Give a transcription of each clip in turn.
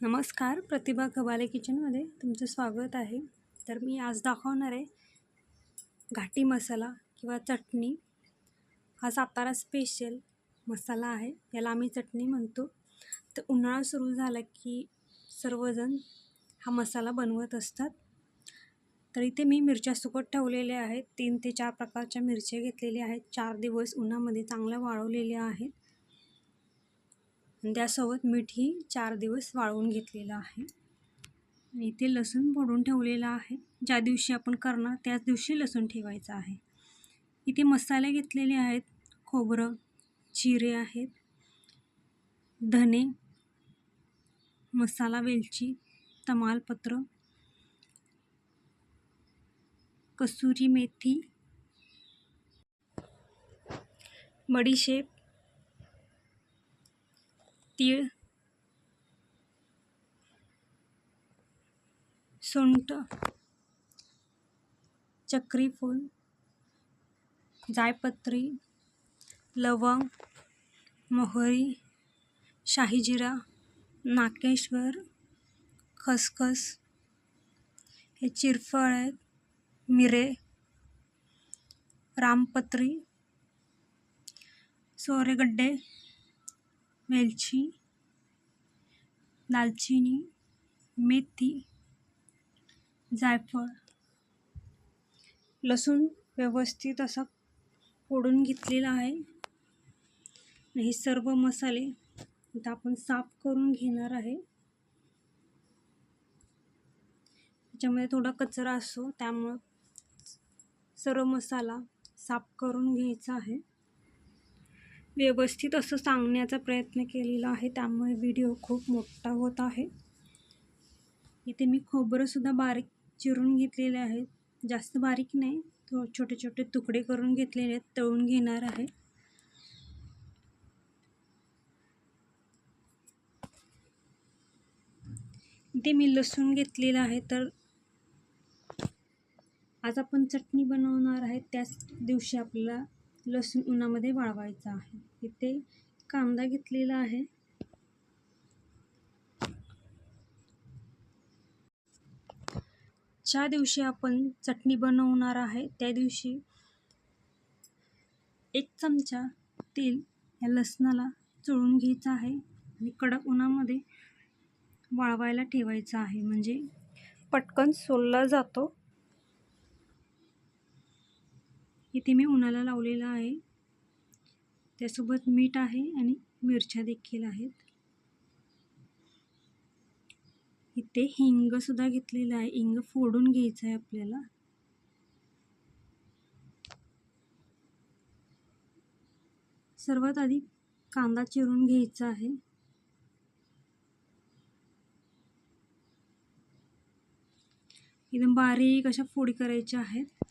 नमस्कार प्रतिभा कबाले किचनमध्ये तुमचं स्वागत आहे. तर मी आज दाखवणार आहे घाटी मसाला किंवा चटणी. हा सातारा स्पेशल मसाला आहे. याला आम्ही चटणी म्हणतो. तर उन्हाळा सुरू झाला की सर्वजण हा मसाला बनवत असतात. तर इथे मी मिरच्या सुकट ठेवलेल्या आहेत. तीन ते चार प्रकारच्या मिरच्या घेतलेल्या आहेत. चार दिवस उन्हामध्ये चांगल्या वाळवलेल्या आहेत. त्यासोबत मीठही चार दिवस वाळवून घेतलेलं आहे. आणि इथे लसूण फोडून ठेवलेला आहे. ज्या दिवशी आपण करणार त्याच दिवशी लसूण ठेवायचं आहे. इथे मसाले घेतलेले आहेत. खोबरं जिरे आहेत. धने मसाला वेलची तमालपत्र कसुरी मेथी बडीशेप तीळ सुंठ चक्रीफूल जायपत्री लवंग मोहरी शाहीजिरा नाकेश्वर खसखस हे चिरफळ आहेत मिरे रामपत्री सोरेगड्डे वेलची दालचिनी मेथी जायफळ. लसूण व्यवस्थित असा फोडून घेतलेला आहे. हे सर्व मसाले आता आपण साफ करून घेणार आहे. त्याच्यामध्ये थोडा कचरा असतो त्यामुळं सर्व मसाला साफ करून घ्यायचा आहे. व्यवस्थित असं सांगण्याचा प्रयत्न केलेला आहे. त्यामुळे व्हिडिओ खूप मोठा होत आहे. इथे मी खोबरंसुद्धा बारीक चिरून घेतलेले आहेत. जास्त बारीक नाही थो छोटे छोटे तुकडे करून घेतलेले आहेत तळून घेणार आहे. इथे मी लसूण घेतलेलं आहे तर आज आपण चटणी बनवणार आहे. त्याच दिवशी आपल्याला लसूण उन्हामध्ये वाळवायचा आहे. इथे कांदा घेतलेला आहे. ज्या दिवशी आपण चटणी बनवणार आहे त्या दिवशी एक चमचा तेल या लसणाला चोळून घ्यायचं आहे आणि कडक उन्हामध्ये वाळवायला ठेवायचं आहे. म्हणजे पटकन सोलला जातो. इथे मी उन्हाला लावलेला आहे. त्यासोबत मीठ आहे आणि मिरच्या देखील आहेत. इथे हिंगसुद्धा घेतलेलं आहे. हिंग फोडून घ्यायचं आहे आपल्याला. सर्वात आधी कांदा चिरून घ्यायचा आहे. एकदम बारीक अशा फोडी करायच्या आहेत.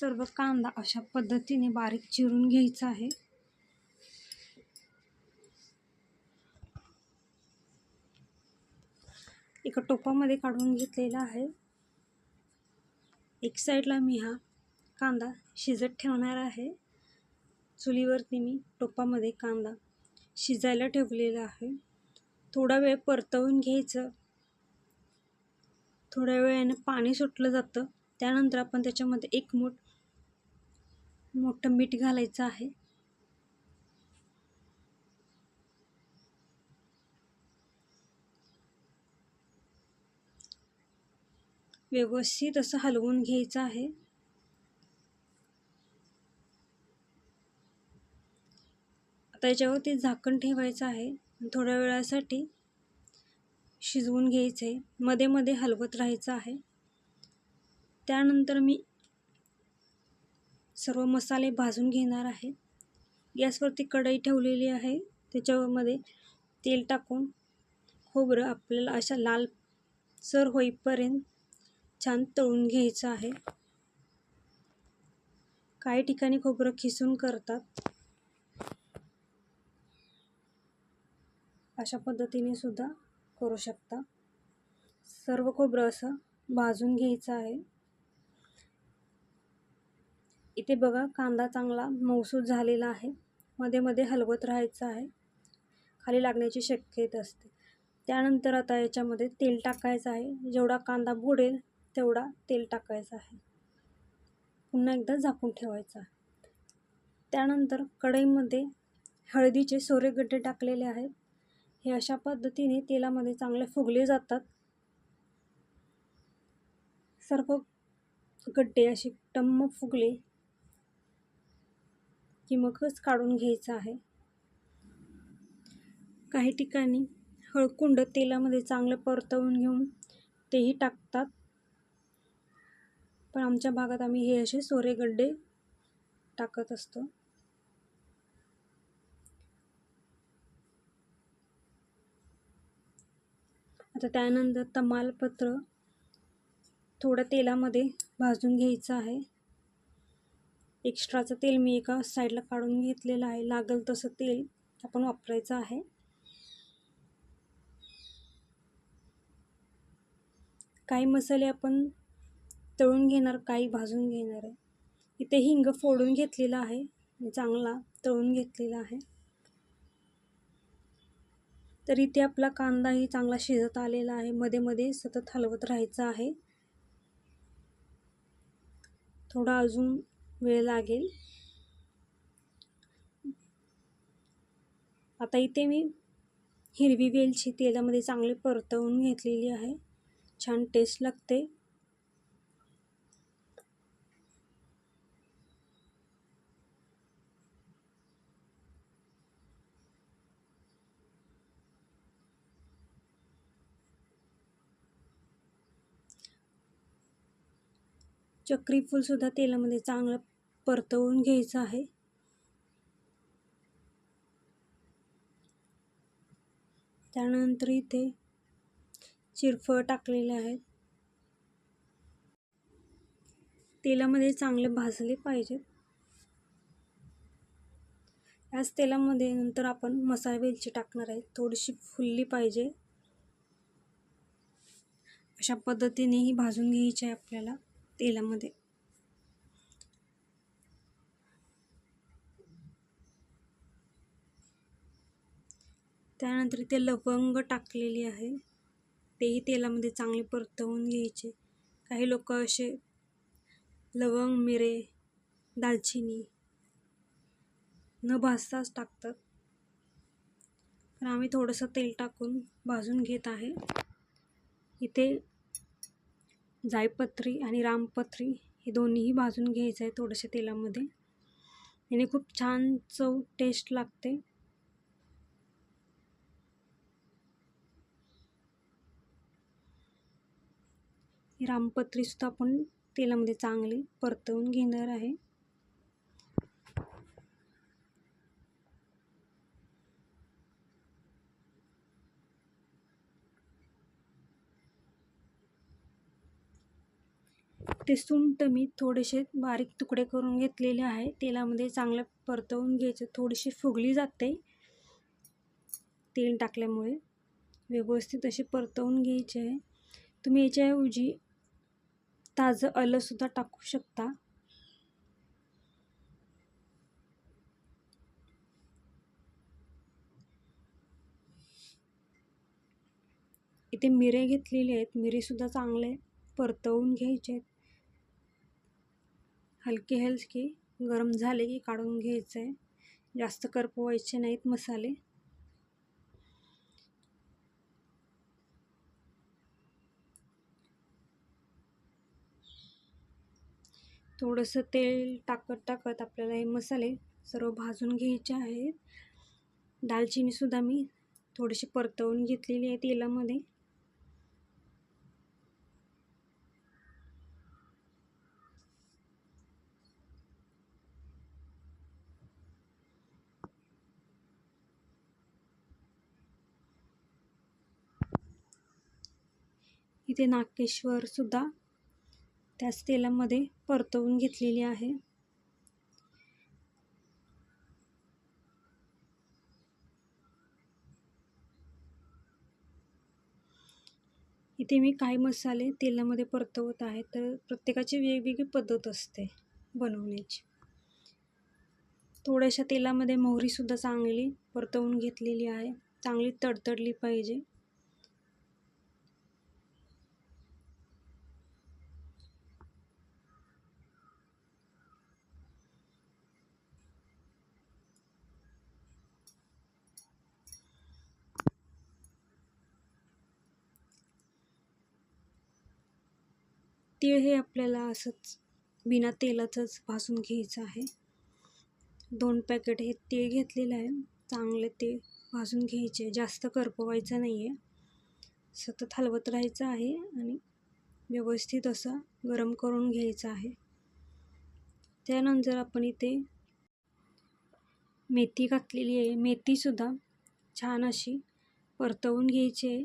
सर्व कांदा अशा पद्धतीने बारीक चिरून घ्यायचा आहे. एका टोपामध्ये काढून घेतलेला आहे. एक साईडला मी हा कांदा शिजत ठेवणार आहे. चुलीवरती मी टोपामध्ये कांदा शिजायला ठेवलेला आहे. थोडा वेळ परतवून घ्यायचं. थोड्या वेळाने पाणी सुटलं जातं. त्यानंतर आपण त्याच्यामध्ये एक मूठ मोठं मीठ घालायचं आहे. व्यवस्थित असं हलवून घ्यायचं आहे. आता याच्यावरती झाकण ठेवायचं आहे. थोड्या वेळासाठी शिजवून घ्यायचं आहे मध्ये मध्ये हलवत राहायचं आहे. त्यानंतर मी सर्व मसाले भाजून घेणार आहे. गॅसवरती कढई ठेवलेली आहे. त्याच्यामध्ये तेल टाकून खोबरं आपल्याला अशा लाल सर होईपर्यंत छान तळून घ्यायचं आहे. काही ठिकाणी खोबरं खिसून करतात. अशा पद्धतीने सुद्धा करू शकता. सर्व खोबरं असं भाजून घ्यायचं आहे. इथे बघा कांदा चांगला मऊसूद झालेला आहे. मध्ये मध्ये हलवत राहायचं आहे. खाली लागण्याची शक्यता असते. त्यानंतर आता याच्यामध्ये तेल टाकायचं आहे. जेवढा कांदा बुडेल तेवढा तेल टाकायचं आहे. पुन्हा एकदा झाकून ठेवायचा त्यानंतर कढईमध्ये हळदीचे सोरे गड्डे टाकलेले आहेत. हे अशा पद्धतीने तेलामध्ये चांगले फुगले जातात. सर्व गड्डे असे टम्म फुगले. की मगच काढून घ्यायचं आहे. काही ठिकाणी हळकुंड तेलामध्ये चांगलं परतवून घेऊन तेही टाकतात. पण आमच्या भागात आम्ही हे असे सोरे गड्डे टाकत असतो. आता त्यानंतर तमालपत्र थोडं तेलामध्ये भाजून घ्यायचं आहे. एक्स्ट्राचं तेल मी एका साईडला काढून घेतलेलं आहे. लागल तसं तेल आपण वापरायचं आहे. काही मसाले आपण तळून घेणार काही भाजून घेणार आहे. इथे हिंग फोडून घेतलेला आहे. चांगला तळून घेतलेला आहे. तर इथे आपला कांदाही चांगला शिजत आलेला आहे. मध्ये मध्ये सतत हलवत राहायचं आहे. थोडा अजून वेळ लागेल. आता इथे मी हिरवी वेलची तेलामध्ये चांगली परतवून घेतलेली आहे. छान टेस्ट लागते. चक्रीफूलसुद्धा तेलामध्ये चांगलं परतवून घ्यायचं आहे. त्यानंतर इथे चिरफळ टाकलेले आहेत. तेलामध्ये चांगले भाजले पाहिजेत. याच तेलामध्ये नंतर आपण मसाला वेलची टाकणार आहे. थोडीशी फुलली पाहिजे. अशा पद्धतीनेही भाजून घ्यायची आहे आपल्याला. तेलामध्ये. त्यानंतर इथे लवंग टाकलेली आहे. तेही तेलामध्ये चांगले परतवून घ्यायचे. काही लोक असे लवंग मिरे दालचिनी न भाजताच टाकतात. पण आम्ही थोडंसं तेल टाकून भाजून घेत आहे. इथे जायपत्री आणि रामपत्री हे दोन्हीही भाजून घ्यायचं आहे थोडंशा तेलामध्ये. याने खूप छान चव टेस्ट लागते. रामपत्रीसुद्धा आपण तेलामध्ये चांगली परतवून घेणार आहे. ते सुंट मी थोडेसे बारीक तुकडे करून घेतलेले आहे. तेलामध्ये चांगलं परतवून घ्यायचं. थोडीशी फुगली जाते तेल टाकल्यामुळे. व्यवस्थित असे परतवून घ्यायचे आहे. तुम्ही याच्याऐवजी ताजं आलंसुद्धा टाकू शकता. इथे मिरे घेतलेले आहेत. मिरेसुद्धा चांगले परतवून घ्यायचे आहेत. हलकी हलकी गरम झाले की काढून घ्यायचं. आहे जास्त करपवायचे नाहीत मसाले. थोडंसं तेल टाकत टाकत आपल्याला हे मसाले सर्व भाजून घ्यायचे आहेत. दालचिनीसुद्धा मी थोडीशी परतवून घेतलेली आहे तेलामध्ये. इथे नाकेश्वरसुद्धा त्याच तेलामध्ये परतवून घेतलेली आहे. इथे मी काही मसाले तेलामध्ये परतवत आहे तर प्रत्येकाची वेगवेगळी पद्धत असते बनवण्याची. थोड्याशा तेलामध्ये मोहरीसुद्धा चांगली परतवून घेतलेली आहे चांगली तडतडली पाहिजे. तीळ हे आपल्याला असंच बिना तेलाचंच भाजून घ्यायचं आहे. दोन पॅकेट हे तीळ घेतलेलं आहे. चांगले ते भाजून घ्यायचे. जास्त करपवायचं नाही आहे सतत हलवत राहायचं आहे आणि व्यवस्थित असं गरम करून घ्यायचं आहे. त्यानंतर आपण इथे मेथी घातलेली आहे. मेथीसुद्धा छान अशी परतवून घ्यायची आहे.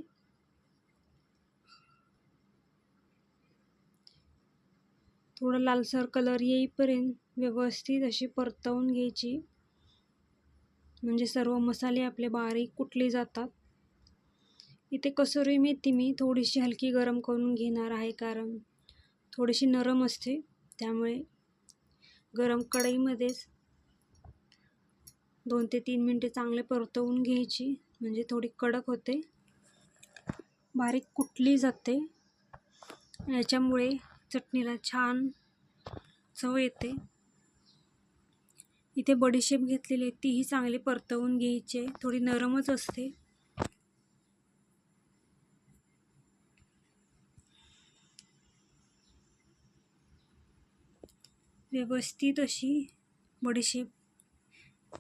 थोडं लालसर कलर येईपर्यंत व्यवस्थित अशी परतवून घ्यायची. म्हणजे सर्व मसाले आपले बारीक कुटले जातात. इथे कसुरी मेथी मी थोडीशी हलकी गरम करून घेणार आहे कारण थोडीशी नरम असते. त्यामुळे गरम कढईमध्येच दोन ते तीन मिनटे चांगले परतवून घ्यायची. म्हणजे थोडी कडक होते. बारीक कुटली जाते. याच्यामुळे चटणीला छान चव येते. इथे बडीशेप घेतलेली आहे. तीही चांगली परतवून घ्यायची आहे. थोडी नरमच असते. व्यवस्थित अशी बडीशेप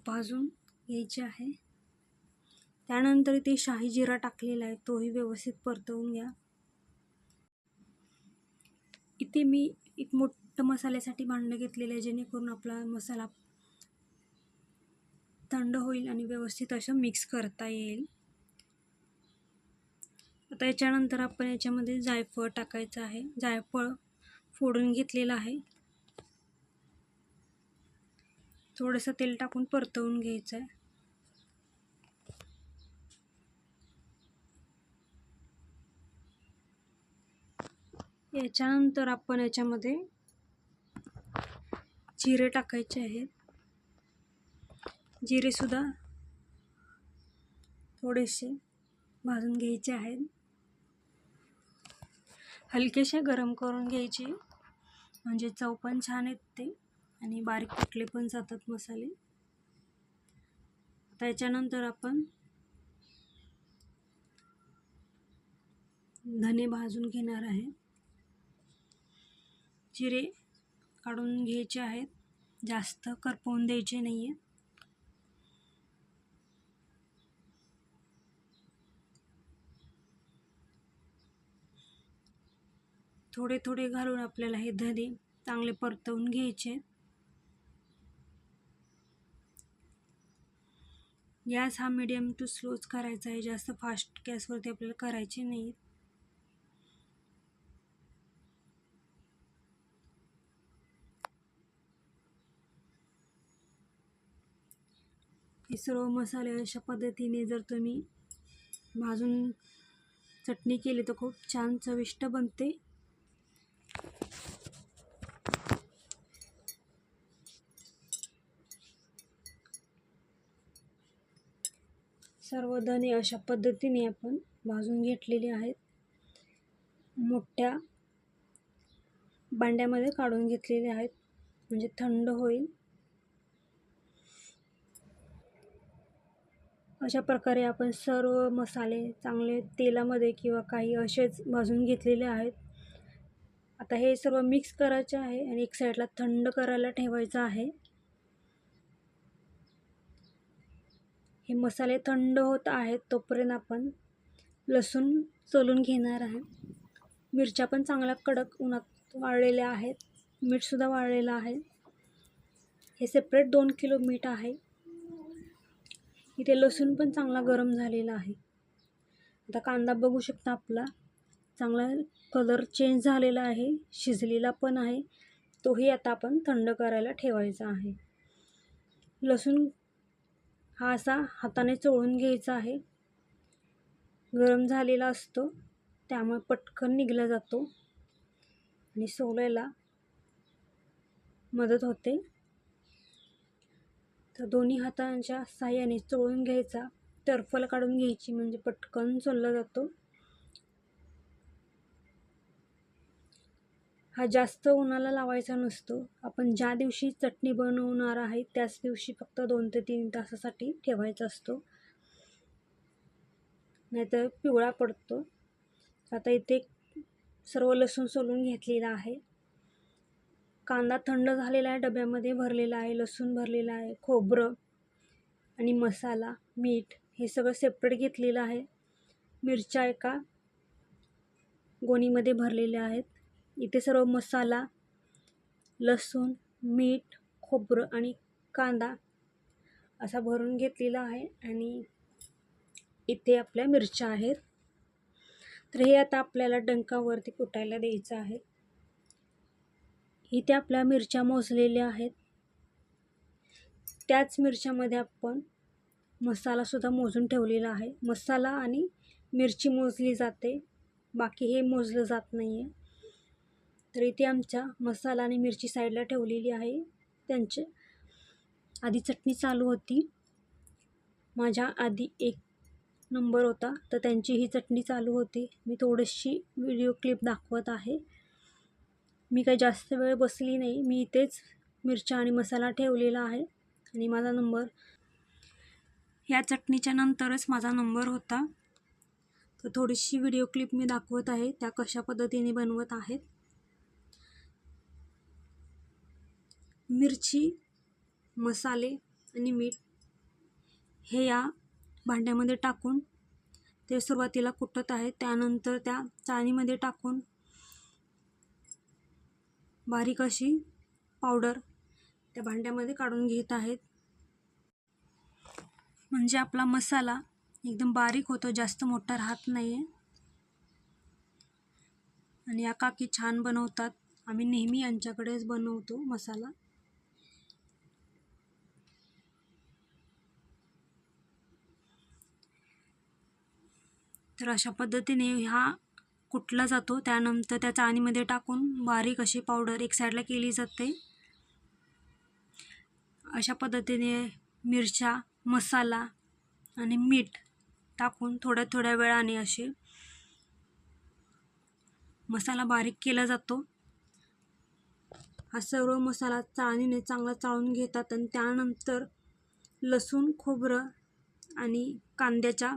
भाजून घ्यायची आहे. त्यानंतर इथे शाही जिरा टाकलेला आहे. तोही व्यवस्थित परतवून घ्या. इथे मी एक मोठं मसाल्यासाठी भांडं घेतलेलं आहे जेणेकरून आपला मसाला थंड होईल आणि व्यवस्थित असं मिक्स करता येईल. आता याच्यानंतर आपण याच्यामध्ये जायफळ टाकायचं आहे. जायफळ फोडून घेतलेलं आहे. थोडंसं तेल टाकून परतवून घ्यायचं आहे याच्यानंतर आपण याच्यामध्ये जिरे टाकायचे आहेत. जिरेसुद्धा थोडेसे भाजून घ्यायचे आहेत. हलकेसे गरम करून घ्यायचे. म्हणजे चव पण छान येते आणि बारीक कुठले पण जातात मसाले. त्याच्यानंतर आपण धने भाजून घेणार आहे. जिरे काढून घ्यायचे आहेत. जास्त करपवून द्यायचे नाही आहे थोडे थोडे घालून आपल्याला हे धने चांगले परतवून घ्यायचे. गॅस हा मिडियम टू स्लोच करायचा आहे. जास्त फास्ट गॅसवरती आपल्याला करायचे नाही हे सर्व मसाले अशा पद्धतीने जर तुम्ही भाजून चटणी केली तर खूप छान चविष्ट बनते. सर्व धने अशा पद्धतीने आपण भाजून घेतलेले आहेत. मोठ्या भांड्यामध्ये काढून घेतलेले आहेत. म्हणजे थंड होईल. अशा प्रकारे आपण सर्व मसाले चांगले तेलामध्ये किंवा काही असेच भाजून घेतलेले आहेत. आता हे सर्व मिक्स करायचे आहे आणि एक साईडला थंड करायला ठेवायचं आहे. हे मसाले थंड होत आहेत तोपर्यंत आपण लसूण चोलून घेणार आहे. मिरच्या पण चांगल्या कडक उन्हात वाळलेल्या आहेत. मीठसुद्धा वाळलेलं आहे. हे सेपरेट दोन किलो मीठ आहे. इथे लसूण पण चांगला गरम झालेला आहे. आता कांदा बघू शकता आपला. चांगला कलर चेंज झालेला आहे. शिजलेला पण आहे. तोही आता आपण थंड करायला ठेवायचा आहे. लसूण हा असा हाताने चोळून घ्यायचा आहे. गरम झालेला असतो. त्यामुळे पटकन निघला जातो. आणि सोलायला मदत होते. तर दोन्ही हातांच्या साह्याने चोळून घ्यायचा टर्फल काढून घ्यायची म्हणजे पटकन सोलला जातो. हा जास्त उन्हाला लावायचा नसतो. आपण ज्या दिवशी चटणी बनवणार आहे त्याच दिवशी फक्त दोन ते तीन तासासाठी ठेवायचा असतो. नाहीतर पिवळा पडतो. आता इथे सर्व लसूण सोलून घेतलेला आहे. कांदा थंड झालेला आहे डब्यामध्ये भरलेला आहे लसूण भरलेला आहे खोबरं आणि मसाला मीठ हे सगळं सेपरेट घेतलेलं आहे. मिरच्या एका गोणीमध्ये भरलेल्या आहेत. इथे सर्व मसाला लसूण मीठ खोबरं आणि कांदा असा भरून घेतलेला आहे आणि इथे आपल्या मिरच्या आहेत. तर हे आता आपल्याला डंकावरती कुटायला द्यायचं आहे. इथे आपल्या मिरच्या मोजलेल्या आहेत. त्याच मिरच्यामध्ये आपण मसालासुद्धा मोजून ठेवलेला आहे. मसाला आणि मिरची मोजली जाते. बाकी हे मोजलं जात नाही आहे तर इथे आमच्या मसाला आणि मिरची साईडला ठेवलेली आहे. त्यांचे आधी चटणी चालू होती. माझ्या आधी एक नंबर होता. तर त्यांची ही चटणी चालू होती. मी थोडीशी व्हिडिओ क्लिप दाखवत आहे. मी काही जास्त वेळ बसली नाही. मी इथेच मिरच्या आणि मसाला ठेवलेला आहे आणि माझा नंबर ह्या चटणीच्या नंतरच माझा नंबर होता. तर थोडीशी व्हिडिओ क्लिप मी दाखवत आहे. त्या कशा पद्धतीने बनवत आहेत. मिरची मसाले आणि मीठ हे या भांड्यामध्ये टाकून ते सुरुवातीला कुटत आहे. त्यानंतर त्या चाळणीमध्ये टाकून बारीक अशी पावडर त्या भांड्यामध्ये काढून घेत आहेत. म्हणजे आपला मसाला एकदम बारीक होतो जास्त मोठा राहत नाही आहे आणि या काकी छान बनवतात. आम्ही नेहमी यांच्याकडेच बनवतो मसाला. तर अशा पद्धतीने हा कुटला जातो. त्यानंतर त्या चाळणीमध्ये टाकून बारीक अशी पावडर एक साईडला केली जाते. अशा पद्धतीने मिरच्या मसाला आणि मीठ टाकून थोड्या थोड्या वेळाने असे मसाला बारीक केला जातो. हा सर्व मसाला चाळणीने चांगला चाळून घेतात आणि त्यानंतर लसूण खोबरं आणि कांद्याच्या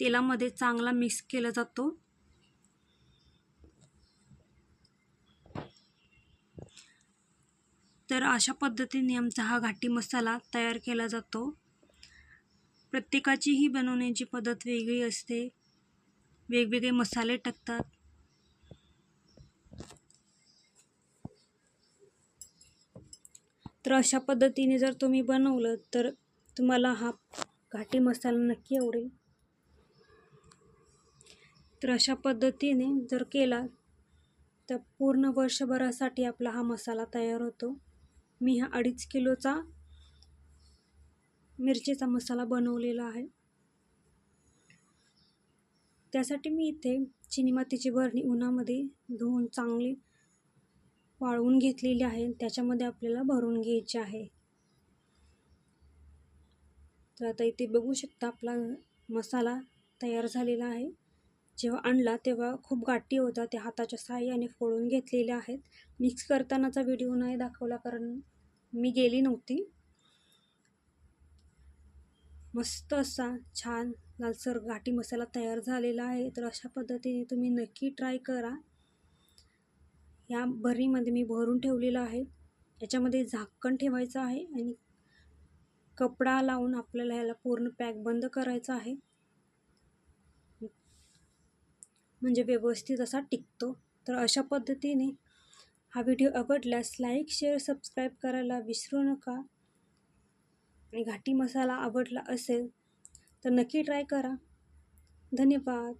तेलामध्ये चांगला मिक्स केला जातो. तर अशा पद्धतीने आमचा हा घाटी मसाला तयार केला जातो. प्रत्येकाची ही बनवण्याची पद्धत वेगळी असते. वेगवेगळे मसाले टाकतात. तर अशा पद्धतीने जर तुम्ही बनवलं तर तुम्हाला हा घाटी मसाला नक्की आवडेल. तर अशा पद्धतीने जर केला तर पूर्ण वर्षभरासाठी आपला हा मसाला तयार होतो. मी हा अडीच किलोचा मिरचीचा मसाला बनवलेला आहे. त्यासाठी मी इथे चिनी मातीची भरणी उन्हामध्ये धुवून चांगली वाळवून घेतलेली आहे. त्याच्यामध्ये आपल्याला भरून घ्यायची आहे. तर आता इथे बघू शकता आपला मसाला तयार झालेला आहे. जेव्हा आणला तेव्हा खूप गाठी होता त्या हाताच्या साह्याने फोडून घेतलेल्या आहेत. मिक्स करतानाचा व्हिडिओ नाही दाखवला कारण मी गेली नव्हती. मस्त असा छान लालसर घाटी मसाला तयार झालेला आहे. तर अशा पद्धतीने तुम्ही नक्की ट्राय करा. या भरणीमध्ये मी भरून ठेवलेलं आहे. याच्यामध्ये झाकण ठेवायचं आहे आणि कपडा लावून आपल्याला ह्याला पूर्ण पॅक बंद करायचा आहे. म्हणजे व्यवस्थित असा टिकतो. तर अशा पद्धतीने हा व्हिडिओ आवडल्यास लाईक शेअर सबस्क्राईब करायला विसरू नका. आणि घाटी मसाला आवडला असेल तर नक्की ट्राय करा. धन्यवाद.